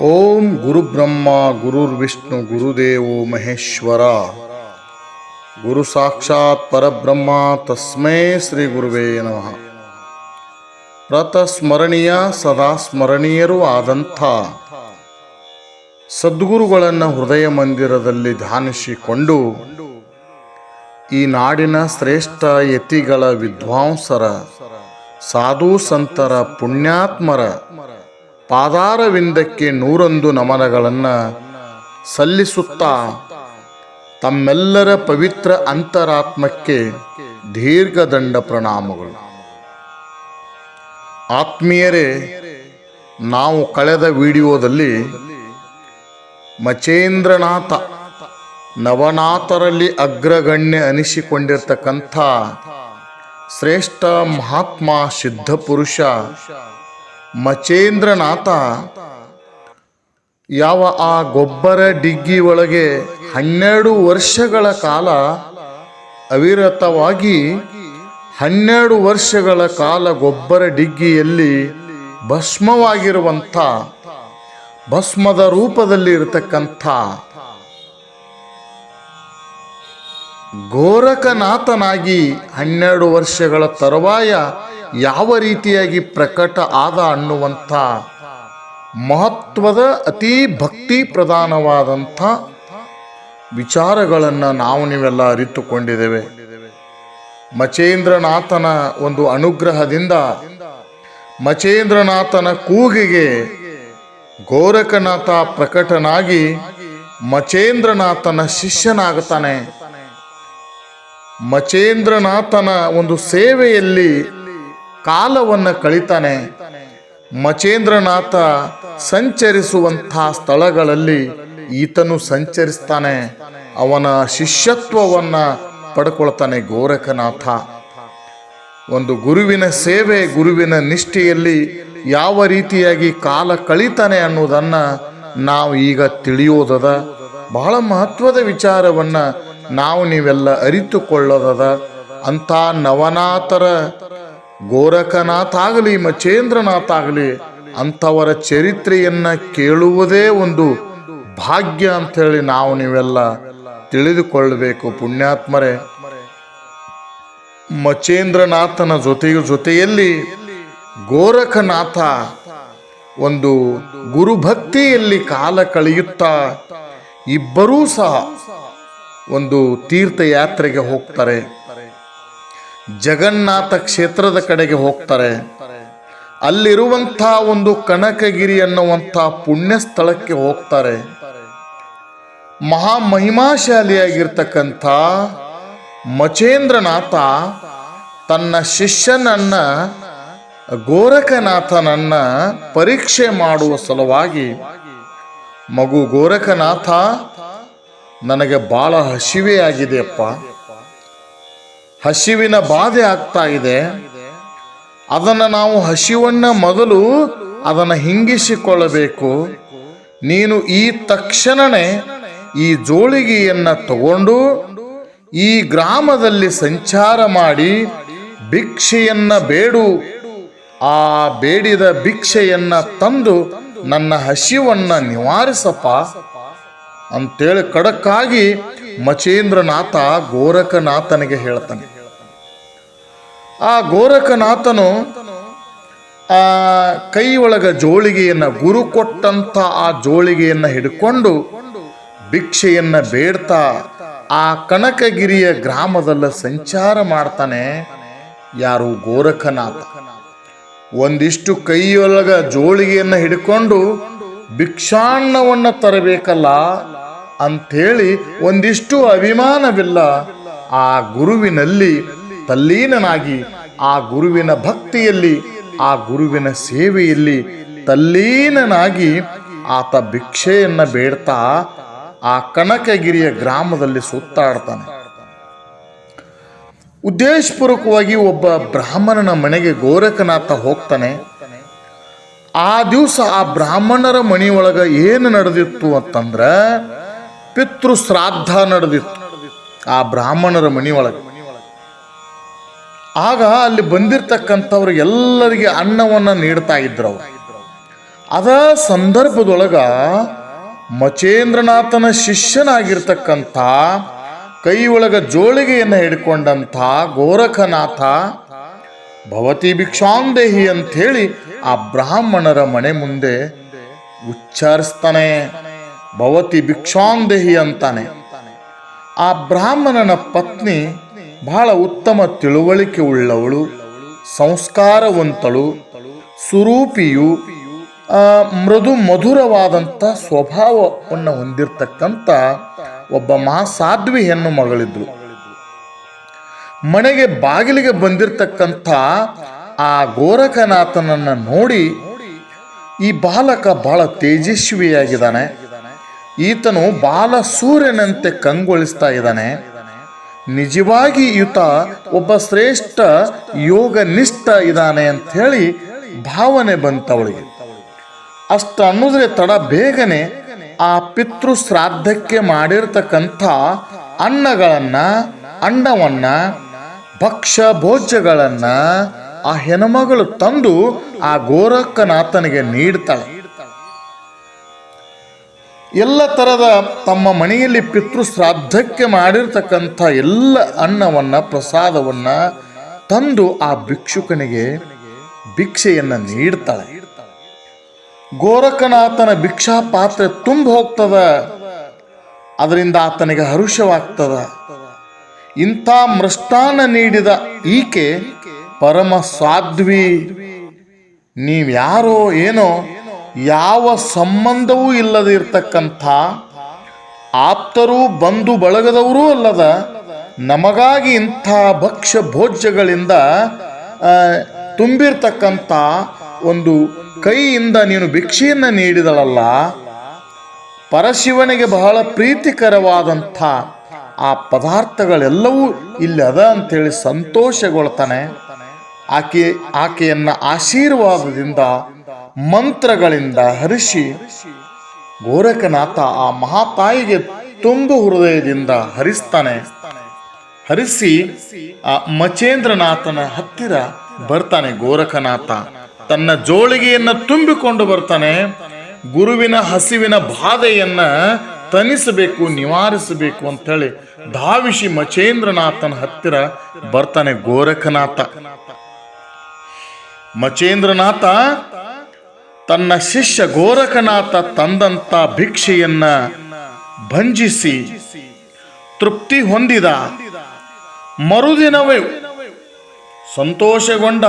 ಓಂ ಗುರುಬ್ರಹ್ಮ ಗುರುರ್ವಿಷ್ಣು ಗುರುದೇವೋ ಮಹೇಶ್ವರ. ಗುರು ಸಾಕ್ಷಾತ್ ಪರಬ್ರಹ್ಮ ತಸ್ಮೈ ಶ್ರೀ ಗುರುವೇ ನಮಃ. ಪ್ರತಸ್ಮರಣೀಯ ಸದಾ ಸ್ಮರಣೀಯರೂ ಆದಂಥ ಸದ್ಗುರುಗಳನ್ನು ಹೃದಯ ಮಂದಿರದಲ್ಲಿ ಧ್ಯಾನಿಸಿಕೊಂಡು ಈ ನಾಡಿನ ಶ್ರೇಷ್ಠ ಯತಿಗಳ ವಿದ್ವಾಂಸರ ಸಾಧು ಸಂತರ ಪುಣ್ಯಾತ್ಮರ ಪಾದಾರವಿಂದಕ್ಕೆ ನೂರೊಂದು ನಮನಗಳನ್ನು ಸಲ್ಲಿಸುತ್ತಾ ತಮ್ಮೆಲ್ಲರ ಪವಿತ್ರ ಅಂತರಾತ್ಮಕ್ಕೆ ದೀರ್ಘದಂಡ ಪ್ರಣಾಮಗಳು. ಆತ್ಮೀಯರೇ, ನಾವು ಕಳೆದ ವಿಡಿಯೋದಲ್ಲಿ ಮಚೇಂದ್ರನಾಥ ನವನಾಥರಲ್ಲಿ ಅಗ್ರಗಣ್ಯ ಅನಿಸಿಕೊಂಡಿರ್ತಕ್ಕಂಥ ಶ್ರೇಷ್ಠ ಮಹಾತ್ಮ ಸಿದ್ಧ ಪುರುಷ ಮಚೇಂದ್ರನಾಥ, ಯಾವ ಆ ಗೊಬ್ಬರ ಡಿಗ್ಗಿ ಒಳಗೆ ಹನ್ನೆರಡು ವರ್ಷಗಳ ಕಾಲ ಅವಿರತವಾಗಿ ಹನ್ನೆರಡು ವರ್ಷಗಳ ಕಾಲ ಗೊಬ್ಬರ ಡಿಗ್ಗಿಯಲ್ಲಿ ಭಸ್ಮವಾಗಿರುವಂಥ, ಭಸ್ಮದ ರೂಪದಲ್ಲಿ ಇರತಕ್ಕಂಥ ಗೋರಕನಾಥನಾಗಿ ಹನ್ನೆರಡು ವರ್ಷಗಳ ತರುವಾಯ ಯಾವ ರೀತಿಯಾಗಿ ಪ್ರಕಟ ಆದ ಅನ್ನುವಂಥ ಮಹತ್ವದ ಅತಿ ಭಕ್ತಿ ಪ್ರಧಾನವಾದಂಥ ವಿಚಾರಗಳನ್ನು ನಾವು ನೀವೆಲ್ಲ ಅರಿತುಕೊಂಡಿದ್ದೇವೆ. ಮಚೇಂದ್ರನಾಥನ ಒಂದು ಅನುಗ್ರಹದಿಂದ ಮಚೇಂದ್ರನಾಥನ ಕೂಗಿಗೆ ಗೋರಖನಾಥ ಪ್ರಕಟನಾಗಿ ಮಚೇಂದ್ರನಾಥನ ಶಿಷ್ಯನಾಗುತ್ತಾನೆ. ಮಚೇಂದ್ರನಾಥನ ಒಂದು ಸೇವೆಯಲ್ಲಿ ಕಾಲವನ್ನು ಕಳಿತಾನೆ. ಮಚೇಂದ್ರನಾಥ ಸಂಚರಿಸುವಂತಹ ಸ್ಥಳಗಳಲ್ಲಿ ಈತನು ಸಂಚರಿಸ್ತಾನೆ. ಅವನ ಶಿಷ್ಯತ್ವವನ್ನು ಪಡ್ಕೊಳ್ತಾನೆ ಗೋರಖನಾಥ. ಒಂದು ಗುರುವಿನ ಸೇವೆ, ಗುರುವಿನ ನಿಷ್ಠೆಯಲ್ಲಿ ಯಾವ ರೀತಿಯಾಗಿ ಕಾಲ ಕಳೀತಾನೆ ಅನ್ನೋದನ್ನು ನಾವು ಈಗ ತಿಳಿಯೋದದ, ಬಹಳ ಮಹತ್ವದ ವಿಚಾರವನ್ನು ನಾವು ನೀವೆಲ್ಲ ಅರಿತುಕೊಳ್ಳೋದದ ಅಂಥ ನವನಾಥರ ಗೋರಖನಾಥ ಆಗಲಿ ಮಚೇಂದ್ರನಾಥ ಆಗಲಿ ಅಂಥವರ ಚರಿತ್ರೆಯನ್ನು ಕೇಳುವುದೇ ಒಂದು ಭಾಗ್ಯ ಅಂಥೇಳಿ ನಾವು ನೀವೆಲ್ಲ ತಿಳಿದುಕೊಳ್ಳಬೇಕು ಪುಣ್ಯಾತ್ಮರೇ. ಮಚೇಂದ್ರನಾಥನ ಜೊತೆಯ ಜೊತೆಯಲ್ಲಿ ಗೋರಖನಾಥ ಒಂದು ಗುರುಭಕ್ತಿಯಲ್ಲಿ ಕಾಲ ಕಳೆಯುತ್ತಾ ಇಬ್ಬರೂ ಸಹ ಒಂದು ತೀರ್ಥಯಾತ್ರೆಗೆ ಹೋಗ್ತಾರೆ. ಜಗನ್ನಾಥ ಕ್ಷೇತ್ರದ ಕಡೆಗೆ ಹೋಗ್ತಾರೆ. ಅಲ್ಲಿರುವಂಥ ಒಂದು ಕನಕಗಿರಿ ಅನ್ನುವಂಥ ಪುಣ್ಯ ಸ್ಥಳಕ್ಕೆ ಹೋಗ್ತಾರೆ. ಮಹಾಮಹಿಮಾಶಾಲಿಯಾಗಿರ್ತಕ್ಕಂಥ ಮಚೇಂದ್ರನಾಥ ತನ್ನ ಶಿಷ್ಯನನ್ನ, ಗೋರಖನಾಥನನ್ನ ಪರೀಕ್ಷೆ ಮಾಡುವ ಸಲುವಾಗಿ, ಮಗು ಗೋರಖನಾಥ, ನನಗೆ ಬಹಳ ಹಸಿವೆ ಆಗಿದೆಯಪ್ಪ ಹಸಿವಿನ ಬಾಧೆ ಆಗ್ತಾ ಇದೆ. ಅದನ್ನು ನಾವು ಹಸಿವನ್ನ ಮೊದಲು ಅದನ್ನು ಹಿಂಗಿಸಿಕೊಳ್ಳಬೇಕು. ನೀನು ಈ ತಕ್ಷಣನೇ ಈ ಜೋಳಿಗೆಯನ್ನು ತಗೊಂಡು ಈ ಗ್ರಾಮದಲ್ಲಿ ಸಂಚಾರ ಮಾಡಿ ಭಿಕ್ಷೆಯನ್ನ ಬೇಡು. ಆ ಬೇಡಿದ ಭಿಕ್ಷೆಯನ್ನ ತಂದು ನನ್ನ ಹಸಿವನ್ನು ನಿವಾರಿಸಪ್ಪ ಅಂತೇಳಿ ಖಡಕ್ಕಾಗಿ ಮಚೇಂದ್ರನಾಥ ಗೋರಖನಾಥನಿಗೆ ಹೇಳ್ತಾನೆ. ಆ ಗೋರಖನಾಥನು ಆ ಕೈ ಒಳಗ ಜೋಳಿಗೆಯನ್ನ, ಗುರು ಕೊಟ್ಟಂತ ಆ ಜೋಳಿಗೆಯನ್ನ ಹಿಡ್ಕೊಂಡು ಭಿಕ್ಷೆಯನ್ನ ಬೇಡ್ತಾ ಆ ಕನಕಗಿರಿಯ ಗ್ರಾಮದಲ್ಲ ಸಂಚಾರ ಮಾಡ್ತಾನೆ ಯಾರು ಗೋರಖನಾಥ ಒಂದಿಷ್ಟು ಕೈಯೊಳಗ ಜೋಳಿಗೆಯನ್ನ ಹಿಡ್ಕೊಂಡು ಭಿಕ್ಷಾನ್ನವನ್ನು ತರಬೇಕಲ್ಲ ಅಂಥೇಳಿ ಒಂದಿಷ್ಟು ಅಭಿಮಾನವಿಲ್ಲ ಆ ಗುರುವಿನಲ್ಲಿ ತಲ್ಲೀನನಾಗಿ ಆ ಗುರುವಿನ ಭಕ್ತಿಯಲ್ಲಿ, ಆ ಗುರುವಿನ ಸೇವೆಯಲ್ಲಿ ತಲ್ಲೀನನಾಗಿ ಆತ ಭಿಕ್ಷೆಯನ್ನ ಬೇಡ್ತಾ ಆ ಕನಕಗಿರಿಯ ಗ್ರಾಮದಲ್ಲಿ ಸುತ್ತಾಡ್ತಾನೆ. ಉದ್ದೇಶಪೂರ್ವಕವಾಗಿ ಒಬ್ಬ ಬ್ರಾಹ್ಮಣನ ಮನೆಗೆ ಗೋರಖನಾಥ ಹೋಗ್ತಾನೆ. ಆ ದಿವಸ ಆ ಬ್ರಾಹ್ಮಣರ ಮನೆಯೊಳಗ ಏನು ನಡೆದಿತ್ತು ಅಂತಂದ್ರೆ ಪಿತೃ ಶ್ರಾದ್ದ ನಡೆದಿತ್ತು ಆ ಬ್ರಾಹ್ಮಣರ ಮನೆಯೊಳಗೆ. ಆಗ ಅಲ್ಲಿ ಬಂದಿರ್ತಕ್ಕಂಥವ್ರು ಎಲ್ಲರಿಗೆ ಅನ್ನವನ್ನು ನೀಡ್ತಾ ಇದ್ರು ಅವರು. ಅದ ಸಂದರ್ಭದೊಳಗ ಮಚೇಂದ್ರನಾಥನ ಶಿಷ್ಯನಾಗಿರ್ತಕ್ಕಂಥ ಕೈ ಒಳಗ ಜೋಳಿಗೆಯನ್ನು ಹಿಡ್ಕೊಂಡಂಥ ಗೋರಖನಾಥ, ಭವತಿ ಭಿಕ್ಷಾಂದೇಹಿ ಅಂಥೇಳಿ ಆ ಬ್ರಾಹ್ಮಣರ ಮನೆ ಮುಂದೆ ಉಚ್ಚಾರಿಸ್ತಾನೆ. ಭವತಿ ಭಿಕ್ಷಾಂದೇಹಿ ಅಂತಾನೆ. ಆ ಬ್ರಾಹ್ಮಣನ ಪತ್ನಿ ಬಹಳ ಉತ್ತಮ ತಿಳುವಳಿಕೆ ಉಳ್ಳವಳು, ಸಂಸ್ಕಾರವಂತಳು, ಸುರೂಪಿಯು ಮೃದು ಮಧುರವಾದಂಥ ಸ್ವಭಾವವನ್ನು ಹೊಂದಿರತಕ್ಕಂಥ ಒಬ್ಬ ಮಹಾಸಾಧ್ವಿ ಹೆಣ್ಣು ಮಗಳಿದ್ರು ಮನೆಗೆ ಬಾಗಿಲಿಗೆ ಬಂದಿರತಕ್ಕಂಥ ಆ ಗೋರಖನಾಥನನ್ನು ನೋಡಿ ಈ ಬಾಲಕ ಬಹಳ ತೇಜಸ್ವಿಯಾಗಿದ್ದಾನೆ. ಈತನು ಬಾಲ ಸೂರ್ಯನಂತೆ ಕಂಗೊಳಿಸ್ತಾ ಇದ್ದಾನೆ. ನಿಜವಾಗಿ ಯುತ ಒಬ್ಬ ಶ್ರೇಷ್ಠ ಯೋಗ ನಿಷ್ಠ ಇದ್ದಾನೆ ಅಂತ ಹೇಳಿ ಭಾವನೆ ಬಂತವಳಿಗೆ. ಅಷ್ಟ ಅನ್ನೋದ್ರೆ ತಡ ಬೇಗನೆ ಆ ಪಿತೃ ಶ್ರಾದ್ದಕ್ಕೆ ಮಾಡಿರ್ತಕ್ಕಂಥ ಅನ್ನಗಳನ್ನ ಅನ್ನವನ್ನ ಭಕ್ಷ್ಯ ಭೋಜ್ಯಗಳನ್ನ ಆ ಹೆಣ್ಮಗಳು ತಂದು ಆ ಗೋರಕ್ಕನಾಥನಿಗೆ ನೀಡ್ತಾಳೆ. ಎಲ್ಲ ಥರದ ತಮ್ಮ ಮನೆಯಲ್ಲಿ ಪಿತೃ ಶ್ರಾದ್ದಕ್ಕೆ ಮಾಡಿರ್ತಕ್ಕಂಥ ಎಲ್ಲ ಅನ್ನವನ್ನು, ಪ್ರಸಾದವನ್ನು ತಂದು ಆ ಭಿಕ್ಷುಕನಿಗೆ ಭಿಕ್ಷೆಯನ್ನು ನೀಡ್ತಾಳೆ. ಗೋರಖನಾಥನ ಭಿಕ್ಷಾ ಪಾತ್ರೆ ತುಂಬ ಹೋಗ್ತದ, ಅದರಿಂದ ಆತನಿಗೆ ಹರುಷವಾಗ್ತದ. ಇಂಥ ಮೃಷ್ಟಾನ್ನ ನೀಡಿದ ಈಕೆ ಪರಮ ಸಾಧ್ವಿ. ನೀವ್ಯಾರೋ ಏನೋ ಯಾವ ಸಂಬಂಧವೂ ಇಲ್ಲದೆ ಇರ್ತಕ್ಕಂಥ ಆಪ್ತರು ಬಂಧು ಬಳಗದವರೂ ಅಲ್ಲದ ನಮಗಾಗಿ ಇಂಥ ಭಕ್ಷ್ಯ ಭೋಜ್ಯಗಳಿಂದ ತುಂಬಿರ್ತಕ್ಕಂಥ ಒಂದು ಕೈಯಿಂದ ನೀನು ಭಿಕ್ಷೆಯನ್ನು ನೀಡಿದಳಲ್ಲ, ಪರಶಿವನಿಗೆ ಬಹಳ ಪ್ರೀತಿಕರವಾದಂಥ ಆ ಪದಾರ್ಥಗಳೆಲ್ಲವೂ ಇಲ್ಲಿ ಅದ ಅಂತೇಳಿ ಸಂತೋಷಗೊಳ್ತಾನೆ. ಆಕೆ, ಆಕೆಯನ್ನು ಆಶೀರ್ವಾದದಿಂದ ಮಂತ್ರಗಳಿಂದ ಹರಿಸಿ, ಗೋರಖನಾಥ ಆ ಮಹಾತಾಯಿಗೆ ತುಂಬು ಹೃದಯದಿಂದ ಹರಿಸ್ತಾನೆ. ಹರಿಸಿ ಆ ಮಚೇಂದ್ರನಾಥನ ಹತ್ತಿರ ಬರ್ತಾನೆ ಗೋರಖನಾಥ. ತನ್ನ ಜೋಳಿಗೆಯನ್ನ ತುಂಬಿಕೊಂಡು ಬರ್ತಾನೆ. ಗುರುವಿನ ಹಸಿವಿನ ಬಾಧೆಯನ್ನ ತನಿಸಬೇಕು ನಿವಾರಿಸಬೇಕು ಅಂತೇಳಿ ಧಾವಿಸಿ ಮಚೇಂದ್ರನಾಥನ ಹತ್ತಿರ ಬರ್ತಾನೆ ಗೋರಖನಾಥ. ಮಚೇಂದ್ರನಾಥ ತನ್ನ ಶಿಷ್ಯ ಗೋರಖನಾಥ ತಂದಂತ ಭಿಕ್ಷೆಯನ್ನ ಭಂಜಿಸಿ ತೃಪ್ತಿ ಹೊಂದಿದ. ಮರುದಿನವೇ ಸಂತೋಷಗೊಂಡ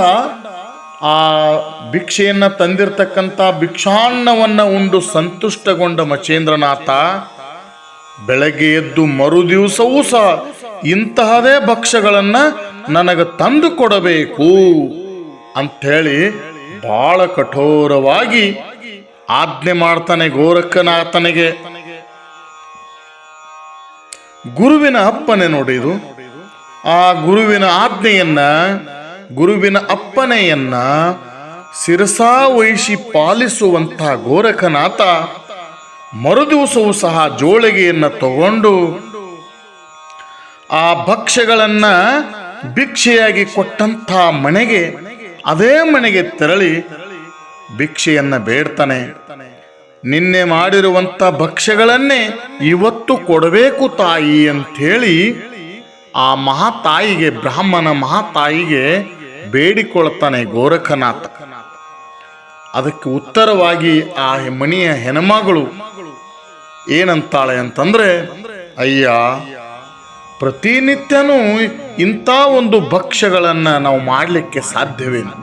ಆ ಭಿಕ್ಷೆಯನ್ನ ತಂದಿರತಕ್ಕಂಥ ಭಿಕ್ಷಾನ್ನವನ್ನ ಉಂಡು ಸಂತುಷ್ಟಗೊಂಡ ಮಚೇಂದ್ರನಾಥ ಬೆಳಗ್ಗೆ ಎದ್ದು ಮರು ದಿವಸವೂ ಸಹ ಇಂತಹದೇ ಭಕ್ಷ್ಯಗಳನ್ನ ನನಗೆ ತಂದು ಕೊಡಬೇಕು ಅಂಥೇಳಿ ಬಹಳ ಕಠೋರವಾಗಿ ಆಜ್ಞೆ ಮಾಡ್ತಾನೆ ಗೋರಕ್ಕನಾಥನಿಗೆ ಗುರುವಿನ ಅಪ್ಪನೆ ನೋಡಿದು, ಆ ಗುರುವಿನ ಆಜ್ಞೆಯನ್ನ, ಗುರುವಿನ ಅಪ್ಪನೆಯನ್ನ ಶಿರಸಾ ವಹಿಸಿ ಪಾಲಿಸುವಂತಹ ಗೋರಖನಾಥ ಮರುದಿವಸವೂ ಸಹ ಜೋಳಿಗೆಯನ್ನ ತಗೊಂಡು ಆ ಭಕ್ಷ್ಯಗಳನ್ನ ಭಿಕ್ಷೆಯಾಗಿ ಕೊಟ್ಟಂಥ ಮನೆಗೆ ಅದೇ ಮನೆಗೆ ತೆರಳಿ ಭಿಕ್ಷೆಯನ್ನ ಬೇಡ್ತಾನೆ. ನಿನ್ನೆ ಮಾಡಿರುವಂತ ಭಕ್ಷ್ಯಗಳನ್ನೇ ಇವತ್ತು ಕೊಡಬೇಕು ತಾಯಿ ಅಂಥೇಳಿ ಆ ಮಹಾತಾಯಿಗೆ, ಬ್ರಾಹ್ಮಣ ಮಹಾತಾಯಿಗೆ ಬೇಡಿಕೊಳ್ತಾನೆ ಗೋರಖನಾಥ. ಅದಕ್ಕೆ ಉತ್ತರವಾಗಿ ಆ ಮನೆಯ ಹೆಣ್ಮಗಳು ಏನಂತಾಳೆ ಅಂತಂದ್ರೆ, ಅಯ್ಯ ಪ್ರತಿನಿತ್ಯನೂ ಇಂಥ ಒಂದು ಭಕ್ಷ್ಯಗಳನ್ನು ನಾವು ಮಾಡಲಿಕ್ಕೆ ಸಾಧ್ಯವೇನು?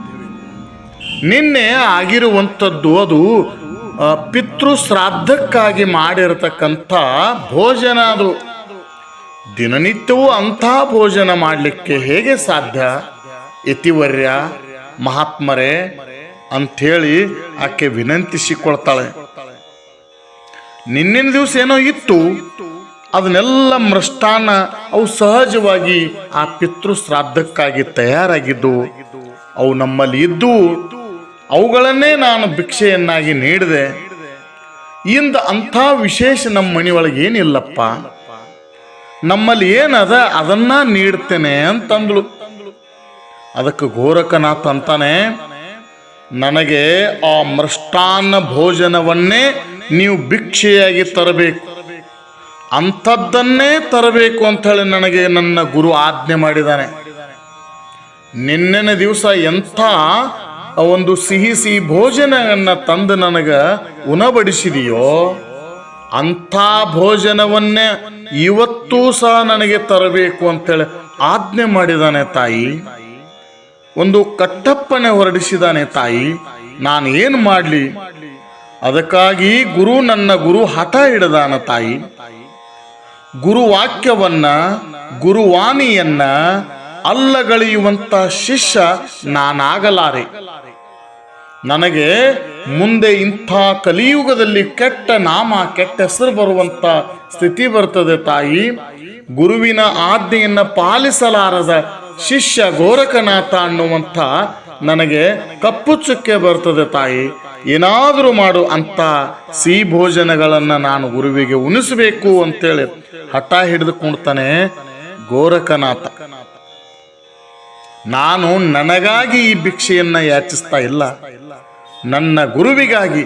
ನಿನ್ನೆ ಆಗಿರುವಂಥದ್ದು ಅದು ಪಿತೃಶ್ರಾದ್ದಕ್ಕಾಗಿ ಪಿತೃ ಶ್ರಾದ್ದಕ್ಕಾಗಿ ಮಾಡಿರತಕ್ಕಂಥ ಭೋಜನ ಅದು. ದಿನನಿತ್ಯವೂ ಅಂಥ ಭೋಜನ ಮಾಡಲಿಕ್ಕೆ ಹೇಗೆ ಸಾಧ್ಯ? ಯತಿವರ್ಯ, ಮಹಾತ್ಮರೇ ಅಂಥೇಳಿ ಆಕೆ ವಿನಂತಿಸಿಕೊಳ್ತಾಳೆ. ನಿನ್ನಿನ ದಿವಸ ಏನೋ ಇತ್ತು. ಅದನ್ನೆಲ್ಲ ಮೃಷ್ಟಾನ್ನ ಅವು ಸಹಜವಾಗಿ ಆ ಪಿತೃ ಶ್ರಾದ್ದಕ್ಕಾಗಿ ತಯಾರಾಗಿದ್ದು, ಅವು ನಮ್ಮಲ್ಲಿ ಇದ್ದು, ಅವುಗಳನ್ನೇ ನಾನು ಭಿಕ್ಷೆಯನ್ನಾಗಿ ನೀಡಿದೆ. ಇಂದ ಅಂಥ ವಿಶೇಷ ನಮ್ಮ ಮನೆಯೊಳಗೆ ಏನಿಲ್ಲಪ್ಪ. ನಮ್ಮಲ್ಲಿ ಏನದ ಅದನ್ನ ನೀಡ್ತೇನೆ ಅಂತಂದಳು. ಅದಕ್ಕೆ ಘೋರಕನಾಥ ಅಂತಾನೆ, ನನಗೆ ಆ ಮೃಷ್ಟಾನ್ನ ಭೋಜನವನ್ನೇ ನೀವು ಭಿಕ್ಷೆಯಾಗಿ ತರಬೇಕು. ಅಂಥದ್ದನ್ನೇ ತರಬೇಕು ಅಂಥೇಳಿ ನನಗೆ ನನ್ನ ಗುರು ಆಜ್ಞೆ ಮಾಡಿದ್ದಾನೆ. ನಿನ್ನೆ ದಿವಸ ಎಂಥ ಒಂದು ಸಿಹಿ ಸಿಹಿ ಭೋಜನವನ್ನು ತಂದು ನನಗೆ ಉಣಬಡಿಸಿದೆಯೋ, ಅಂಥ ಭೋಜನವನ್ನೇ ಇವತ್ತೂ ಸಹ ನನಗೆ ತರಬೇಕು ಅಂತೇಳಿ ಆಜ್ಞೆ ಮಾಡಿದಾನೆ ತಾಯಿ. ಒಂದು ಕಟ್ಟಪ್ಪನೆ ಹೊರಡಿಸಿದಾನೆ ತಾಯಿ. ನಾನು ಏನು ಮಾಡಲಿ? ಅದಕ್ಕಾಗಿ ಗುರು ನನ್ನ ಗುರು ಹಠ ಹಿಡದಾನ ತಾಯಿ. ಗುರುವಾಕ್ಯವನ್ನ, ಗುರುವಾಣಿಯನ್ನ ಅಲ್ಲಗಳೆಯುವಂತ ಶಿಷ್ಯ ನಾನಾಗಲಾರೆ. ನನಗೆ ಮುಂದೆ ಇಂಥ ಕಲಿಯುಗದಲ್ಲಿ ಕೆಟ್ಟ ನಾಮ, ಕೆಟ್ಟ ಹೆಸರು ಬರುವಂತ ಸ್ಥಿತಿ ಬರ್ತದೆ ತಾಯಿ. ಗುರುವಿನ ಆಜ್ಞೆಯನ್ನ ಪಾಲಿಸಲಾರದ ಶಿಷ್ಯ ಗೋರಖನಾಥ ಅನ್ನುವಂಥ ನನಗೆ ಕಪ್ಪು ಚುಕ್ಕೆ ಬರ್ತದೆ ತಾಯಿ. ಏನಾದರೂ ಮಾಡು ಅಂತ ಸಿಹಿ ಭೋಜನಗಳನ್ನು ನಾನು ಗುರುವಿಗೆ ಉಣಿಸಬೇಕು ಅಂತೇಳಿ ಹಠ ಹಿಡಿದುಕೊಳ್ತಾನೆ ಗೋರಖನಾಥ. ನಾನು ನನಗಾಗಿ ಈ ಭಿಕ್ಷೆಯನ್ನು ಯಾಚಿಸ್ತಾ ಇಲ್ಲ. ನನ್ನ ಗುರುವಿಗಾಗಿ.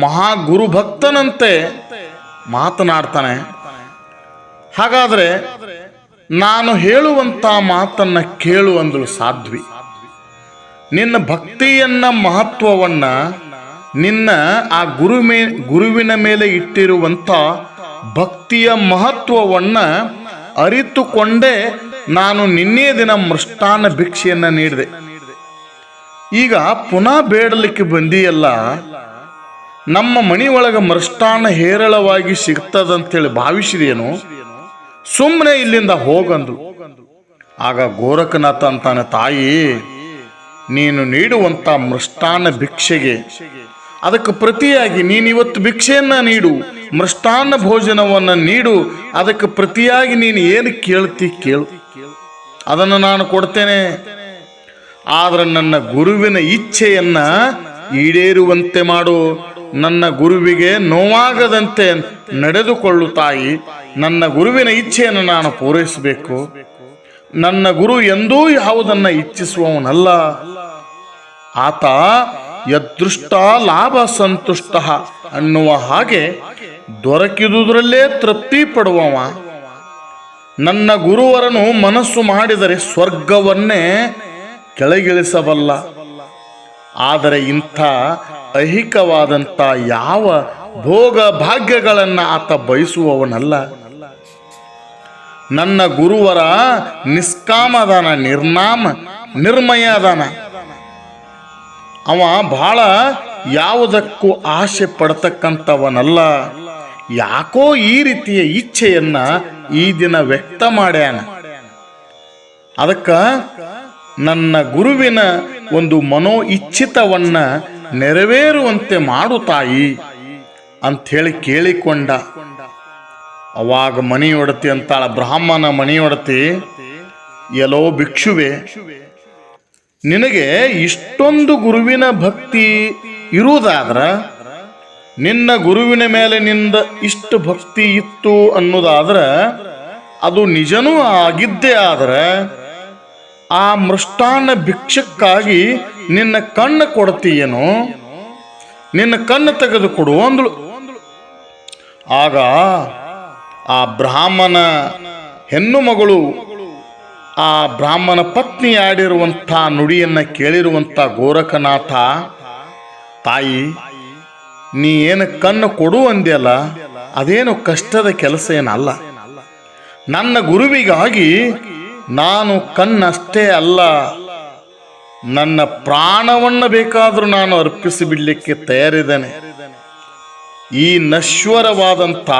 ಮಹಾ ಗುರು ಭಕ್ತನಂತೆ ಮಾತನಾಡ್ತಾನೆ. ಹಾಗಾದರೆ ನಾನು ಹೇಳುವಂತ ಮಾತನ್ನ ಕೇಳು ಅಂದಳು ಸಾಧ್ವಿ. ನಿನ್ನ ಭಕ್ತಿಯನ್ನ ಮಹತ್ವವನ್ನ ನಿನ್ನ ಆ ಗುರು ಗುರುವಿನ ಮೇಲೆ ಇಟ್ಟಿರುವಂತ ಭಕ್ತಿಯ ಮಹತ್ವವನ್ನ ಅರಿತುಕೊಂಡೇ ನಾನು ನಿನ್ನೆ ದಿನ ಮೃಷ್ಟಾನ ಭಿಕ್ಷೆಯನ್ನ ನೀಡಿದೆ. ಈಗ ಪುನಃ ಬೇಡಲಿಕ್ಕೆ ಬಂದಿಯಲ್ಲ, ನಮ್ಮ ಮನೆಯೊಳಗೆ ಮೃಷ್ಟಾನ್ನ ಹೇರಳವಾಗಿ ಸಿಗ್ತದಂತೇಳಿ ಭಾವಿಸಿದೇನು ಸುಮ್ಮನೆ ಇಲ್ಲಿಂದ ಹೋಗಂದು. ಆಗ ಗೋರಖನಾಥ ಅಂತಾನೆ, ತಾಯಿ ನೀನು ನೀಡುವಂಥ ಮೃಷ್ಟಾನ್ನ ಭಿಕ್ಷೆಗೆ. ಅದಕ್ಕೆ ಪ್ರತಿಯಾಗಿ ನೀನಿವತ್ತು ಭಿಕ್ಷೆಯನ್ನು ನೀಡು, ಮೃಷ್ಟಾನ್ನ ಭೋಜನವನ್ನು ನೀಡು, ಅದಕ್ಕೆ ಪ್ರತಿಯಾಗಿ ನೀನು ಏನು ಕೇಳ್ತಿ ಕೇಳು. ಅದನ್ನು ನಾನು ಕೊಡ್ತೇನೆ. ಆದರೆ ನನ್ನ ಗುರುವಿನ ಇಚ್ಛೆಯನ್ನ ಈಡೇರುವಂತೆ ಮಾಡು. ನನ್ನ ಗುರುವಿಗೆ ನೋವಾಗದಂತೆ ನಡೆದುಕೊಳ್ಳು ತಾಯಿ. ನನ್ನ ಗುರುವಿನ ಇಚ್ಛೆಯನ್ನು ನಾನು ಪೂರೈಸಬೇಕು. ನನ್ನ ಗುರು ಎಂದೂ ಯಾವುದನ್ನ ಇಚ್ಛಿಸುವವನಲ್ಲ. ಆತ ಯದೃಷ್ಟ ಲಾಭ ಸಂತುಷ್ಟ ಅನ್ನುವ ಹಾಗೆ ದೊರಕಿದುದರಲ್ಲೇ ತೃಪ್ತಿ ಪಡುವವ. ನನ್ನ ಗುರುವರನು ಮನಸ್ಸು ಮಾಡಿದರೆ ಸ್ವರ್ಗವನ್ನೇ ಕೆಳಗಿಳಿಸಬಲ್ಲ. ಆದರೆ ಇಂಥ ಐಹಿಕವಾದಂಥ ಯಾವ ಭೋಗ ಭಾಗ್ಯಗಳನ್ನು ಆತ ಬಯಸುವವನಲ್ಲ. ನನ್ನ ಗುರುವರ ನಿಷ್ಕಾಮದಾನ, ನಿರ್ನಾಮ ನಿರ್ಮಯ ಅದಾನ ಅವ ಬಹಳ ಯಾವುದಕ್ಕೂ ಆಸೆ ಪಡ್ತಕ್ಕಂಥವನಲ್ಲ. ಯಾಕೋ ಈ ರೀತಿಯ ಇಚ್ಛೆಯನ್ನ ಈ ದಿನ ವ್ಯಕ್ತ ಮಾಡ್ಯಾನ. ಅದಕ್ಕ ನನ್ನ ಗುರುವಿನ ಒಂದು ಮನೋ ಇಚ್ಛಿತವನ್ನ ನೆರವೇರುವಂತೆ ಮಾಡು ತಾಯಿ, ಅಂಥೇಳಿ ಕೇಳಿಕೊಂಡ. ಅವಾಗ ಮಣಿಯೊಡತಿ ಅಂತಾಳ ಬ್ರಾಹ್ಮಣ ಒಡತಿ ಎಲ್ಲೋ ಭಿಕ್ಷುವೆ, ನಿನಗೆ ಇಷ್ಟೊಂದು ಗುರುವಿನ ಭಕ್ತಿ ಇರುವುದಾದ್ರ, ನಿನ್ನ ಗುರುವಿನ ಮೇಲೆ ನಿಂದ ಇಷ್ಟು ಭಕ್ತಿ ಇತ್ತು ಅನ್ನೋದಾದ್ರ, ಅದು ನಿಜನೂ ಆಗಿದ್ದೇ ಆದರೆ, ಆ ಮೃಷ್ಟಾನ್ನ ಭಿಕ್ಷಕ್ಕಾಗಿ ನಿನ್ನ ಕಣ್ಣು ಕೊಡ್ತೀಯೇನೋ, ನಿನ್ನ ಕಣ್ಣು ತೆಗೆದುಕೊಡು ಅಂದಳು. ಆಗ ಆ ಬ್ರಾಹ್ಮಣ ಹೆಣ್ಣು ಮಗಳು ಆ ಬ್ರಾಹ್ಮಣ ಪತ್ನಿ ಆಡಿರುವಂಥ ನುಡಿಯನ್ನು ಕೇಳಿರುವಂಥ ಗೋರಖನಾಥ, ತಾಯಿ, ನೀ ಏನು ಕಣ್ಣು ಕೊಡು ಅಂದ್ಯಲ್ಲ, ಅದೇನು ಕಷ್ಟದ ಕೆಲಸ ಏನಲ್ಲ. ನನ್ನ ಗುರುವಿಗಾಗಿ ನಾನು ಕಣ್ಣಷ್ಟೇ ಅಲ್ಲ, ನನ್ನ ಪ್ರಾಣವನ್ನು ಬೇಕಾದರೂ ನಾನು ಅರ್ಪಿಸಿ ಬಿಡ್ಲಿಕ್ಕೆ ತಯಾರಿದ್ದೇನೆ. ಈ ನಶ್ವರವಾದಂಥ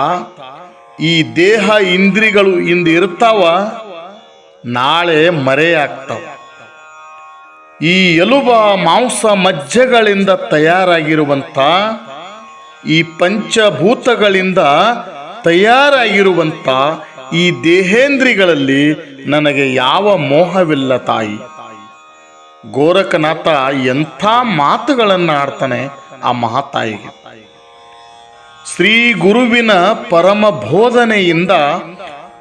ಈ ದೇಹ ಇಂದ್ರಿಗಳು ಇಂದು ಇರ್ತಾವ, ನಾಳೆ ಮರೆಯಾಗ್ತಾವ. ಈ ಎಲುಬ ಮಾಂಸ ಮಜ್ಜೆಗಳಿಂದ ತಯಾರಾಗಿರುವಂಥ, ಈ ಪಂಚಭೂತಗಳಿಂದ ತಯಾರಾಗಿರುವಂಥ ಈ ದೇಹೇಂದ್ರಿಗಳಲ್ಲಿ ನನಗೆ ಯಾವ ಮೋಹವಿಲ್ಲ ತಾಯಿ. ಗೋರಖನಾಥ ಎಂಥ ಮಾತುಗಳನ್ನು ಆಡ್ತಾನೆ ಆ ಮಹಾತಾಯಿಗೆ. ಶ್ರೀ ಗುರುವಿನ ಪರಮ ಬೋಧನೆಯಿಂದ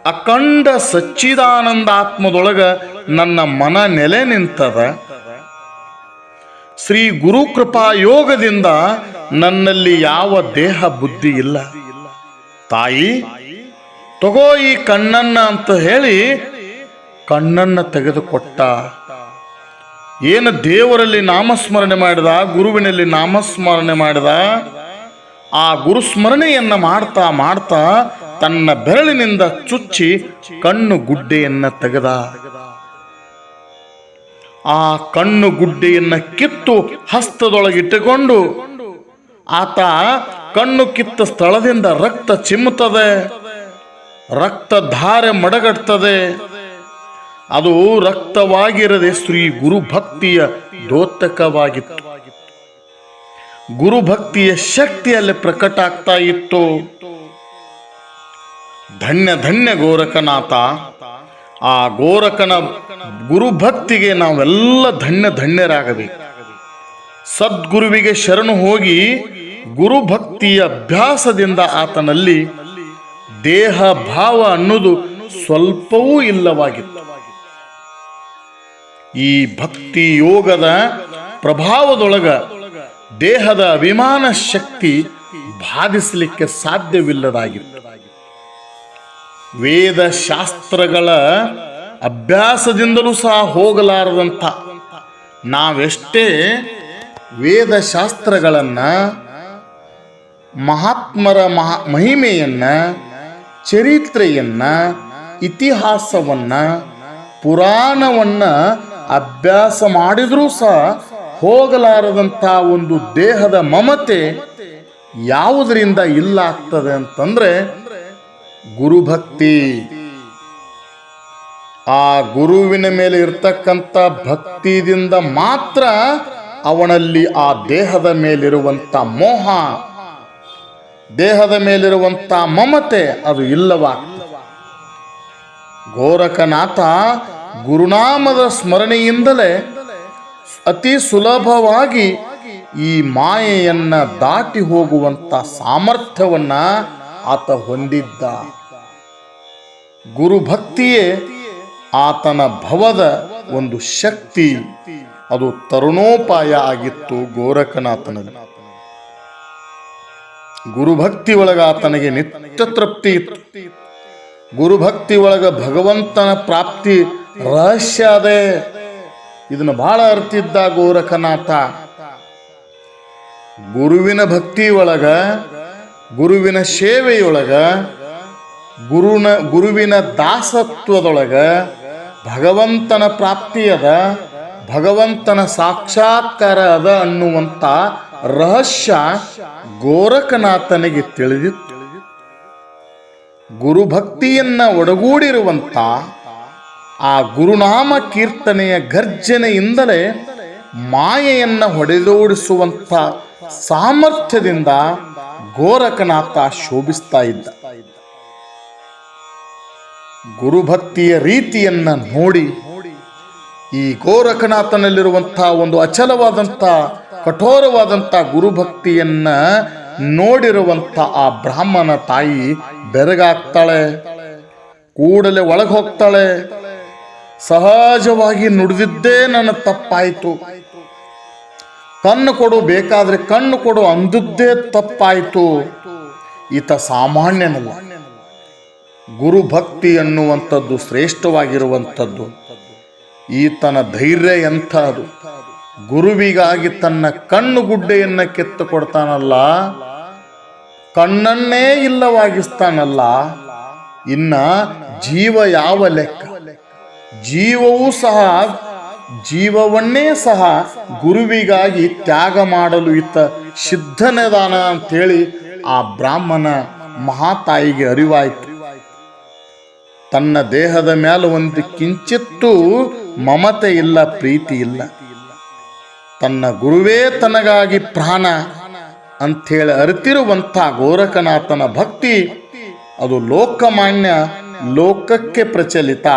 ಅಖಂಡ ಸಚ್ಚಿದಾನಂದಾತ್ಮದೊಳಗ ನನ್ನ ಮನ ನೆಲೆ ನಿಂತದ. ಶ್ರೀ ಗುರು ಕೃಪಾ ಯೋಗದಿಂದ ನನ್ನಲ್ಲಿ ಯಾವ ದೇಹ ಬುದ್ಧಿ ಇಲ್ಲ. ತಾಯಿ, ತಗೋ ಈ ಕಣ್ಣನ್ನ ಅಂತ ಹೇಳಿ ಕಣ್ಣನ್ನ ತೆಗೆದುಕೊಟ್ಟ. ಏನು ದೇವರಲ್ಲಿ ನಾಮಸ್ಮರಣೆ ಮಾಡಿದ, ಗುರುವಿನಲ್ಲಿ ನಾಮಸ್ಮರಣೆ ಮಾಡಿದ? ಆ ಗುರುಸ್ಮರಣೆಯನ್ನ ಮಾಡ್ತಾ ಮಾಡ್ತಾ ತನ್ನ ಬೆರಳಿನಿಂದ ಚುಚ್ಚಿ ಕಣ್ಣು ಗುಡ್ಡೆಯನ್ನ ತೆಗೆದ. ಆ ಕಣ್ಣು ಗುಡ್ಡೆಯನ್ನು ಕಿತ್ತು ಹಸ್ತದೊಳಗಿಟ್ಟುಕೊಂಡು ಆತ ಕಣ್ಣು ಕಿತ್ತ ಸ್ಥಳದಿಂದ ರಕ್ತ ಚಿಮ್ಮುತ್ತದೆ. ರಕ್ತ ಧಾರೆ ಮಡಗಟ್ತದೆ ಅದು ರಕ್ತವಾಗಿರದೆ ಶ್ರೀ ಗುರು ಭಕ್ತಿಯ ದ್ಯೋತಕವಾಗಿತ್ತು ಗುರು ಭಕ್ತಿಯ ಶಕ್ತಿಯಲ್ಲಿ ಪ್ರಕಟ ಆಗ್ತಾ ಇತ್ತು. ಧನ್ಯ ಧನ್ಯ ಗೋರಖನಾಥ. ಆ ಗೋರಖನ ಗುರು ಭಕ್ತಿಗೆ ನಾವೆಲ್ಲ ಧನ್ಯ, ಧನ್ಯರಾಗಬೇಕು. ಸದ್ಗುರುವಿಗೆ ಶರಣು ಹೋಗಿ ಗುರು ಭಕ್ತಿಯ ಅಭ್ಯಾಸದಿಂದ ಆತನಲ್ಲಿ ದೇಹ, ಭಾವ ಅನ್ನೋದು ಸ್ವಲ್ಪವೂ ಇಲ್ಲವಾಗಿತ್ತು. ಈ ಭಕ್ತಿ ಯೋಗದ ಪ್ರಭಾವದೊಳಗ ದೇಹದ ಅಭಿಮಾನ ಶಕ್ತಿ ಬಾಧಿಸಲಿಕ್ಕೆ ಸಾಧ್ಯವಿಲ್ಲದಾಗಿತ್ತು. ವೇದ ಶಾಸ್ತ್ರಗಳ ಅಭ್ಯಾಸದಿಂದಲೂ ಸಹ ಹೋಗಲಾರದಂಥ ನಾವೆಷ್ಟೇ ವೇದ ಶಾಸ್ತ್ರಗಳನ್ನ, ಮಹಾತ್ಮರ ಮಹಾ ಮಹಿಮೆಯನ್ನ, ಚರಿತ್ರೆಯನ್ನ, ಇತಿಹಾಸವನ್ನ, ಪುರಾಣವನ್ನ ಅಭ್ಯಾಸ ಮಾಡಿದರೂ ಸಹ ಹೋಗಲಾರದಂಥ ಒಂದು ದೇಹದ ಮಮತೆ ಯಾವುದರಿಂದ ಇಲ್ಲ ಆಗ್ತದೆ ಅಂತಂದ್ರೆ ಗುರುಭಕ್ತಿ. ಆ ಗುರುವಿನ ಮೇಲೆ ಇರ್ತಕ್ಕಂಥ ಭಕ್ತಿದಿಂದ ಮಾತ್ರ ಅವನಲ್ಲಿ ಆ ದೇಹದ ಮೇಲಿರುವಂಥ ಮೋಹ, ದೇಹದ ಮೇಲಿರುವಂಥ ಮಮತೆ ಅದು ಇಲ್ಲವಾಗ್ತದೆ. ಗೋರಖನಾಥ ಗುರುನಾಮದ ಸ್ಮರಣೆಯಿಂದಲೇ ಅತಿ ಸುಲಭವಾಗಿ ಈ ಮಾಯೆಯನ್ನ ದಾಟಿ ಹೋಗುವಂತ ಸಾಮರ್ಥ್ಯವನ್ನ ಆತ ಹೊಂದಿದ್ದ. ಗುರುಭಕ್ತಿಯೇ ಆತನ ಭವದ ಒಂದು ಶಕ್ತಿ. ಅದು ತರುಣೋಪಾಯ ಆಗಿತ್ತು ಗೋರಖನಾಥನಲ್ಲಿ. ಗುರುಭಕ್ತಿ ಒಳಗ ಆತನಿಗೆ ನಿತ್ಯ ತೃಪ್ತಿ ಇತ್ತು. ಗುರುಭಕ್ತಿ ಒಳಗ ಭಗವಂತನ ಪ್ರಾಪ್ತಿ ರಹಸ್ಯ ಅದೇ. ಇದನ್ನು ಬಹಳ ಅರ್ತಿದ್ದ ಗೋರಖನಾಥ. ಗುರುವಿನ ಭಕ್ತಿ ಒಳಗ, ಗುರುವಿನ ಸೇವೆಯೊಳಗ, ಗುರುನ, ಗುರುವಿನ ದಾಸತ್ವದೊಳಗ ಭಗವಂತನ ಪ್ರಾಪ್ತಿಯದ, ಭಗವಂತನ ಸಾಕ್ಷಾತ್ಕಾರ ಅದ ಅನ್ನುವಂಥ ರಹಸ್ಯ ಗೋರಖನಾಥನಿಗೆ ತಿಳಿದಿತ್ತು. ಗುರುಭಕ್ತಿಯನ್ನ ಒಡಗೂಡಿರುವಂಥ ಆ ಗುರುನಾಮ ಕೀರ್ತನೆಯ ಗರ್ಜನೆಯಿಂದಲೇ ಮಾಯೆಯನ್ನು ಹೊಡೆದೋಡಿಸುವಂಥ ಸಾಮರ್ಥ್ಯದಿಂದ ಗೋರಖನಾಥ ಶೋಭಿಸ್ತಾ ಇದ್ದ. ಗುರುಭಕ್ತಿಯ ರೀತಿಯನ್ನ ನೋಡಿ ಈ ಗೋರಖನಾಥನಲ್ಲಿರುವಂಥ ಒಂದು ಅಚಲವಾದಂಥ, ಕಠೋರವಾದಂಥ ಗುರುಭಕ್ತಿಯನ್ನ ನೋಡಿರುವಂಥ ಆ ಬ್ರಾಹ್ಮಣ ತಾಯಿ ಬೆರಗಾಗ್ತಾಳೆ, ಕೂಡಲೇ ಒಳಗೆ ಹೋಗ್ತಾಳೆ ಸಹಜವಾಗಿ ನುಡಿದಿದ್ದೇ ನನ್ನ ತಪ್ಪಾಯಿತು. ಕಣ್ಣು ಕೊಡು, ಬೇಕಾದ್ರೆ ಕಣ್ಣು ಕೊಡು, ಅಂದದ್ದೇ ತಪ್ಪಾಯಿತು. ಈತ ಸಾಮಾನ್ಯನಲ್ಲ. ಗುರು ಭಕ್ತಿ ಅನ್ನುವಂಥದ್ದು ಶ್ರೇಷ್ಠವಾಗಿರುವಂಥದ್ದು. ಈತನ ಧೈರ್ಯ ಎಂಥದ್ದು? ಗುರುವಿಗಾಗಿ ತನ್ನ ಕಣ್ಣು ಗುಡ್ಡೆಯನ್ನ ಕೆತ್ತು ಕೊಡ್ತಾನಲ್ಲ ಕಣ್ಣನ್ನೇ ಇಲ್ಲವಾಗಿಸ್ತಾನಲ್ಲ. ಇನ್ನ ಜೀವ ಯಾವ ಲೆಕ್ಕ? ಜೀವವೂ ಸಹ ಜೀವವನ್ನೇ ಸಹ ಗುರುವಿಗಾಗಿ ತ್ಯಾಗ ಮಾಡಲು ಇತ್ತ ಸಿದ್ಧನದಾನ ಅಂತೇಳಿ ಆ ಬ್ರಾಹ್ಮಣ ಮಹಾತಾಯಿಗೆ ಅರಿವಾಯಿತು. ತನ್ನ ದೇಹದ ಮೇಲೆ ಒಂದು ಕಿಂಚಿತ್ತೂ ಮಮತೆ ಇಲ್ಲ, ಪ್ರೀತಿ ಇಲ್ಲ. ತನ್ನ ಗುರುವೇ ತನಗಾಗಿ ಪ್ರಾಣ ಅಂಥೇಳಿ ಅರಿತಿರುವಂಥ ಗೋರಖನಾಥನ ಭಕ್ತಿ ಅದು ಲೋಕಮಾನ್ಯ ಲೋಕಕ್ಕೆ ಪ್ರಚಲಿತ.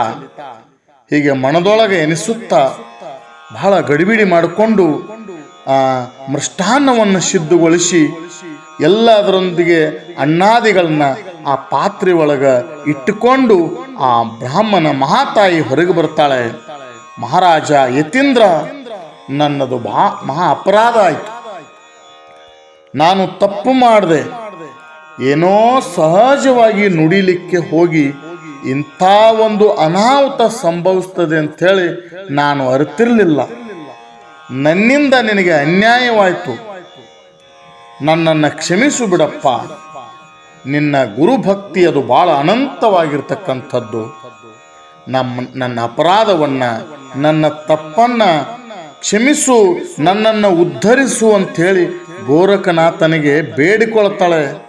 ಹೀಗೆ ಮನದೊಳಗೆ ಎನಿಸುತ್ತಾ ಬಹಳ ಗಡಿಬಿಡಿ ಮಾಡಿಕೊಂಡು ಆ ಮೃಷ್ಟಾನ್ನವನ್ನು ಸಿದ್ಧಗೊಳಿಸಿ ಎಲ್ಲದರೊಂದಿಗೆ ಅಣ್ಣಾದಿಗಳನ್ನ ಆ ಪಾತ್ರೆ ಒಳಗೆ ಇಟ್ಟುಕೊಂಡು ಆ ಬ್ರಾಹ್ಮಣ ಮಹಾತಾಯಿ ಹೊರಗೆ ಬರ್ತಾಳೆ. ಮಹಾರಾಜ ಯತೀಂದ್ರ, ನನ್ನದು ಮಹಾ ಮಹಾ ಅಪರಾಧ ಆಯಿತು. ನಾನು ತಪ್ಪು ಮಾಡಿದೆ. ಏನೋ ಸಹಜವಾಗಿ ನುಡಿಲಿಕ್ಕೆ ಹೋಗಿ ಇಂಥ ಒಂದು ಅನಾಹುತ ಸಂಭವಿಸ್ತದೆ ಅಂಥೇಳಿ ನಾನು ಅರಿತಿರಲಿಲ್ಲ. ನನ್ನಿಂದ ನಿನಗೆ ಅನ್ಯಾಯವಾಯಿತು. ನನ್ನನ್ನು ಕ್ಷಮಿಸು ಬಿಡಪ್ಪ. ನಿನ್ನ ಗುರುಭಕ್ತಿ ಅದು ಬಹಳ ಅನಂತವಾಗಿರ್ತಕ್ಕಂಥದ್ದು. ನಮ್ಮ ನನ್ನ ಅಪರಾಧವನ್ನು, ನನ್ನ ತಪ್ಪನ್ನು ಕ್ಷಮಿಸು, ನನ್ನನ್ನು ಉದ್ಧರಿಸು ಅಂಥೇಳಿ ಗೋರಖನಾಥನಿಗೆ ಬೇಡಿಕೊಳ್ತಾಳೆ.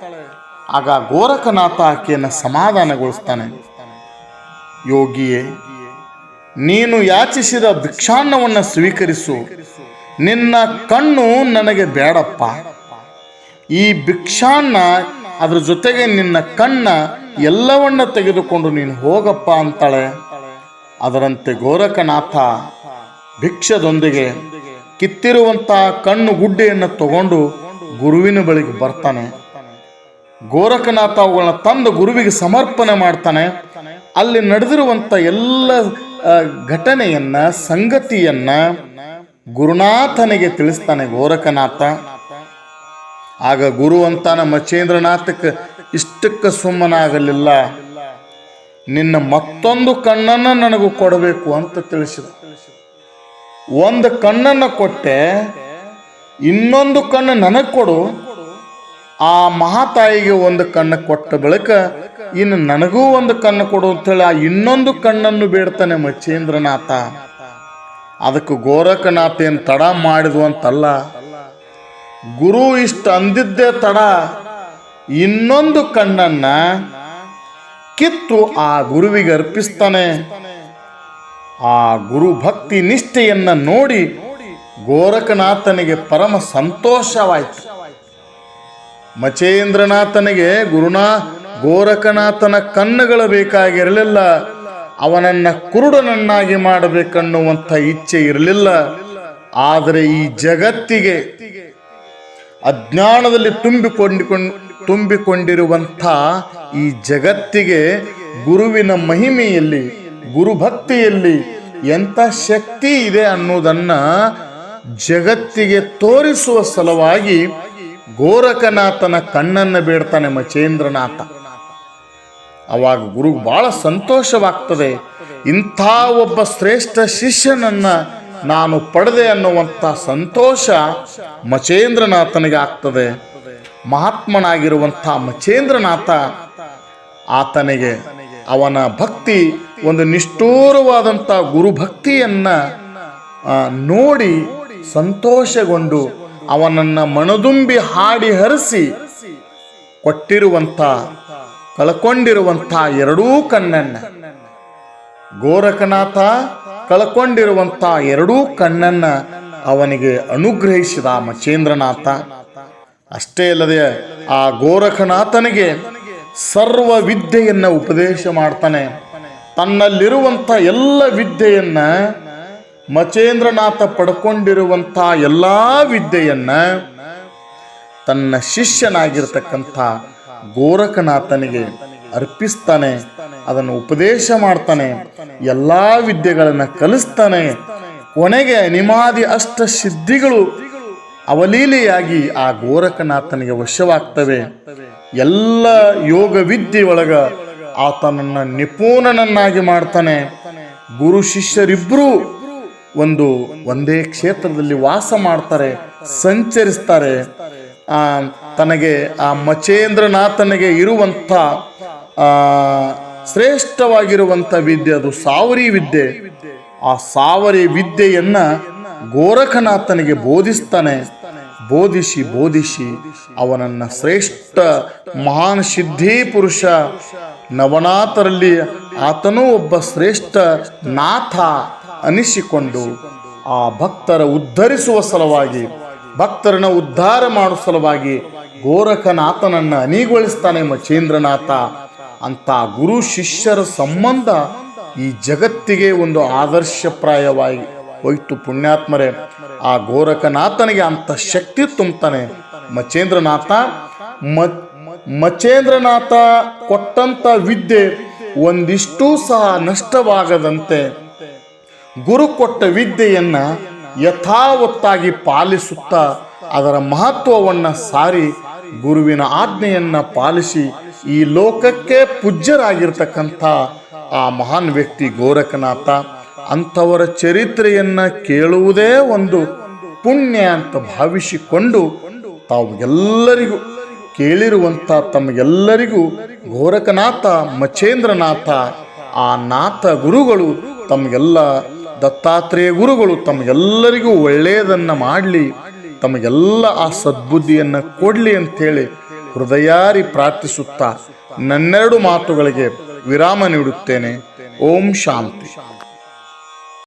ಆಗ ಗೋರಖನಾಥ ಆಕೆಯನ್ನು ಸಮಾಧಾನಗೊಳಿಸ್ತಾನೆ. ಯೋಗಿಯೇ, ನೀನು ಯಾಚಿಸಿದ ಭಿಕ್ಷಾನ್ನವನ್ನು ಸ್ವೀಕರಿಸು. ನಿನ್ನ ಕಣ್ಣು ನನಗೆ ಬೇಡಪ್ಪ. ಈ ಭಿಕ್ಷಾನ್ನ ಅದರ ಜೊತೆಗೆ ನಿನ್ನ ಕಣ್ಣ ಎಲ್ಲವನ್ನ ತೆಗೆದುಕೊಂಡು ನೀನು ಹೋಗಪ್ಪ ಅಂತಾಳೆ. ಅದರಂತೆ ಗೋರಖನಾಥ ಭಿಕ್ಷದೊಂದಿಗೆ ಕಿತ್ತಿರುವಂಥ ಕಣ್ಣು ಗುಡ್ಡೆಯನ್ನು ತಗೊಂಡು ಗುರುವಿನ ಬಳಿಗೆ ಬರ್ತಾನೆ. ಗೋರಖನಾಥ ಅವುಗಳನ್ನ ತಂದು ಗುರುವಿಗೆ ಸಮರ್ಪಣೆ ಮಾಡ್ತಾನೆ. ಅಲ್ಲಿ ನಡೆದಿರುವಂಥ ಎಲ್ಲ ಘಟನೆಯನ್ನ, ಸಂಗತಿಯನ್ನ ಗುರುನಾಥನಿಗೆ ತಿಳಿಸ್ತಾನೆ ಗೋರಖನಾಥ. ಆಗ ಗುರು ಅಂತಾನ ಮಚೇಂದ್ರನಾಥಕ್ಕೆ ಇಷ್ಟಕ್ಕೆ ಸುಮ್ಮನಾಗಲಿಲ್ಲ. ನಿನ್ನ ಮತ್ತೊಂದು ಕಣ್ಣನ್ನು ನನಗೂ ಕೊಡಬೇಕು ಅಂತ ತಿಳಿಸಿದ. ಒಂದು ಕಣ್ಣನ್ನು ಕೊಟ್ಟೆ, ಇನ್ನೊಂದು ಕಣ್ಣು ನನಗೆ ಕೊಡು. ಆ ಮಹಾತಾಯಿಗೆ ಒಂದು ಕಣ್ಣು ಕೊಟ್ಟ ಬಳಿಕ ಇನ್ನು ನನಗೂ ಒಂದು ಕಣ್ಣು ಕೊಡು ಅಂತೇಳಿ ಆ ಇನ್ನೊಂದು ಕಣ್ಣನ್ನು ಬೇಡ್ತಾನೆ ಮಚ್ಚೇಂದ್ರನಾಥ. ಅದಕ್ಕೆ ಗೋರಖನಾಥ ಏನು ತಡ ಮಾಡಿದ್ವು ಅಂತಲ್ಲ. ಗುರು ಇಷ್ಟು ಅಂದಿದ್ದೇ ತಡ. ಇನ್ನೊಂದು ಕಣ್ಣನ್ನ ಕಿತ್ತು ಆ ಗುರುವಿಗೆ ಅರ್ಪಿಸ್ತಾನೆ. ಆ ಗುರು ಭಕ್ತಿ ನಿಷ್ಠೆಯನ್ನ ನೋಡಿ ಗೋರಖನಾಥನಿಗೆ ಪರಮ ಸಂತೋಷವಾಯಿತು. ಮಚೇಂದ್ರನಾಥನಿಗೆ ಗುರುನಾ ಗೋರಖನಾಥನ ಕಣ್ಣುಗಳು ಬೇಕಾಗಿರಲಿಲ್ಲ. ಅವನನ್ನ ಕುರುಡನನ್ನಾಗಿ ಮಾಡಬೇಕನ್ನುವಂಥ ಇಚ್ಛೆ ಇರಲಿಲ್ಲ. ಆದರೆ ಈ ಜಗತ್ತಿಗೆ ಅಜ್ಞಾನದಲ್ಲಿ ತುಂಬಿಕೊಂಡಿಕೊಂಡು, ತುಂಬಿಕೊಂಡಿರುವಂಥ ಈ ಜಗತ್ತಿಗೆ ಗುರುವಿನ ಮಹಿಮೆಯಲ್ಲಿ, ಗುರುಭಕ್ತಿಯಲ್ಲಿ ಎಂಥ ಶಕ್ತಿ ಇದೆ ಅನ್ನೋದನ್ನು ಜಗತ್ತಿಗೆ ತೋರಿಸುವ ಸಲುವಾಗಿ ಗೋರಖನಾಥನ ಕಣ್ಣನ್ನು ಬೇಡ್ತಾನೆ ಮಚೇಂದ್ರನಾಥ. ಅವಾಗ ಗುರುಗೆ ಭಾಳ ಸಂತೋಷವಾಗ್ತದೆ. ಇಂಥ ಒಬ್ಬ ಶ್ರೇಷ್ಠ ಶಿಷ್ಯನನ್ನು ನಾನು ಪಡೆದೆ ಅನ್ನುವಂಥ ಸಂತೋಷ ಮಚೇಂದ್ರನಾಥನಿಗೆ ಆಗ್ತದೆ ಮಹಾತ್ಮನಾಗಿರುವಂಥ ಮಚೇಂದ್ರನಾಥ ಆತನಿಗೆ ಅವನ ಭಕ್ತಿ ಒಂದು ನಿಷ್ಠೂರವಾದಂಥ ಗುರುಭಕ್ತಿಯನ್ನು ನೋಡಿ ಸಂತೋಷಗೊಂಡು ಅವನನ್ನು ಮನದುಂಬಿ ಹಾಡಿ ಹರಿಸಿ ಕೊಟ್ಟಿರುವಂಥ ಕಳ್ಕೊಂಡಿರುವಂಥ ಎರಡೂ ಕಣ್ಣನ್ನ. ಗೋರಖನಾಥ ಕಳ್ಕೊಂಡಿರುವಂಥ ಎರಡೂ ಕಣ್ಣನ್ನ ಅವನಿಗೆ ಅನುಗ್ರಹಿಸಿದ ಮಚೇಂದ್ರನಾಥ. ಅಷ್ಟೇ ಅಲ್ಲದೆ ಆ ಗೋರಖನಾಥನಿಗೆ ಸರ್ವ ವಿದ್ಯೆಯನ್ನ ಉಪದೇಶ ಮಾಡ್ತಾನೆ. ತನ್ನಲ್ಲಿರುವಂಥ ಎಲ್ಲ ವಿದ್ಯೆಯನ್ನ, ಮಚೇಂದ್ರನಾಥ ಪಡ್ಕೊಂಡಿರುವಂಥ ಎಲ್ಲ ವಿದ್ಯೆಯನ್ನ ತನ್ನ ಶಿಷ್ಯನಾಗಿರ್ತಕ್ಕಂಥ ಗೋರಖನಾಥನಿಗೆ ಅರ್ಪಿಸ್ತಾನೆ, ಅದನ್ನು ಉಪದೇಶ ಮಾಡ್ತಾನೆ, ಎಲ್ಲ ವಿದ್ಯೆಗಳನ್ನು ಕಲಿಸ್ತಾನೆ. ಕೊನೆಗೆ ನಿಮಾದಿ ಅಷ್ಟ ಸಿದ್ಧಿಗಳು ಅವಲೀಲೆಯಾಗಿ ಆ ಗೋರಖನಾಥನಿಗೆ ವಶವಾಗ್ತವೆ. ಎಲ್ಲ ಯೋಗ ವಿದ್ಯೆ ಒಳಗ ಆತನನ್ನ ನಿಪುಣನನ್ನಾಗಿ ಮಾಡ್ತಾನೆ. ಗುರು ಶಿಷ್ಯರಿಬ್ಬರೂ ಒಂದು, ಒಂದೇ ಕ್ಷೇತ್ರದಲ್ಲಿ ವಾಸ ಮಾಡ್ತಾರೆ, ಸಂಚರಿಸ್ತಾರೆ. ತನಗೆ, ಆ, ಮಚೇಂದ್ರನಾಥನಿಗೆ ಇರುವಂಥ ಶ್ರೇಷ್ಠವಾಗಿರುವಂಥ ವಿದ್ಯೆ ಅದು ಸಾವರಿ ವಿದ್ಯೆ. ಆ ಸಾವರಿ ವಿದ್ಯೆಯನ್ನ ಗೋರಖನಾಥನಿಗೆ ಬೋಧಿಸ್ತಾನೆ. ಬೋಧಿಸಿ ಬೋಧಿಸಿ, ಅವನನ್ನ ಶ್ರೇಷ್ಠ, ಮಹಾನ್ ಸಿದ್ಧಿ ಪುರುಷ, ನವನಾಥರಲ್ಲಿ ಆತನೂ ಒಬ್ಬ ಶ್ರೇಷ್ಠ ನಾಥ ಅನಿಸಿಕೊಂಡು ಆ ಭಕ್ತರ ಉದ್ಧರಿಸುವ ಸಲುವಾಗಿ ಭಕ್ತರನ್ನ ಉದ್ಧಾರ ಮಾಡೋ ಸಲುವಾಗಿ ಗೋರಖನಾಥನನ್ನ ಅನಿಗೊಳಿಸ್ತಾನೆ ಮಚೇಂದ್ರನಾಥ ಅಂತ ಗುರು ಶಿಷ್ಯರ ಸಂಬಂಧ ಈ ಜಗತ್ತಿಗೆ ಒಂದು ಆದರ್ಶಪ್ರಾಯವಾಗಿ ಹೋಯ್ತು ಪುಣ್ಯಾತ್ಮರೇ. ಆ ಗೋರಖನಾಥನಿಗೆ ಅಂತ ಶಕ್ತಿ ತುಂಬುತ್ತಾನೆ ಮಚೇಂದ್ರನಾಥ, ಮ, ಮಚೇಂದ್ರನಾಥ ಕೊಟ್ಟಂತ ವಿದ್ಯೆ ಒಂದಿಷ್ಟು ಸಹ ನಷ್ಟವಾಗದಂತೆ ಗುರು ಕೊಟ್ಟ ವಿದ್ಯೆಯನ್ನ ಯಥಾವತ್ತಾಗಿ ಪಾಲಿಸುತ್ತಾ ಅದರ ಮಹತ್ವವನ್ನು ಸಾರಿ ಗುರುವಿನ ಆಜ್ಞೆಯನ್ನು ಪಾಲಿಸಿ ಈ ಲೋಕಕ್ಕೆ ಪೂಜ್ಯರಾಗಿರ್ತಕ್ಕಂಥ ಆ ಮಹಾನ್ ವ್ಯಕ್ತಿ ಗೋರಖನಾಥ, ಅಂಥವರ ಚರಿತ್ರೆಯನ್ನು ಕೇಳುವುದೇ ಒಂದು ಪುಣ್ಯ ಅಂತ ಭಾವಿಸಿಕೊಂಡು ತಾವು ಎಲ್ಲರಿಗೂ ಕೇಳಿರುವಂಥ ತಮಗೆಲ್ಲರಿಗೂ ಗೋರಖನಾಥ, ಮಚೇಂದ್ರನಾಥ, ಆ ನಾಥ ಗುರುಗಳು ತಮಗೆಲ್ಲ ದತ್ತಾತ್ರೇಯ ಗುರುಗಳು ತಮಗೆಲ್ಲರಿಗೂ ಒಳ್ಳೆಯದನ್ನು ಮಾಡಲಿ, ತಮಗೆಲ್ಲ ಆ ಸದ್ಬುದ್ಧಿಯನ್ನು ಕೊಡಲಿ ಅಂಥೇಳಿ ಹೃದಯಾರಿ ಪ್ರಾರ್ಥಿಸುತ್ತಾ ನನ್ನೆರಡು ಮಾತುಗಳಿಗೆ ವಿರಾಮ ನೀಡುತ್ತೇನೆ. ಓಂ ಶಾಂತಿ.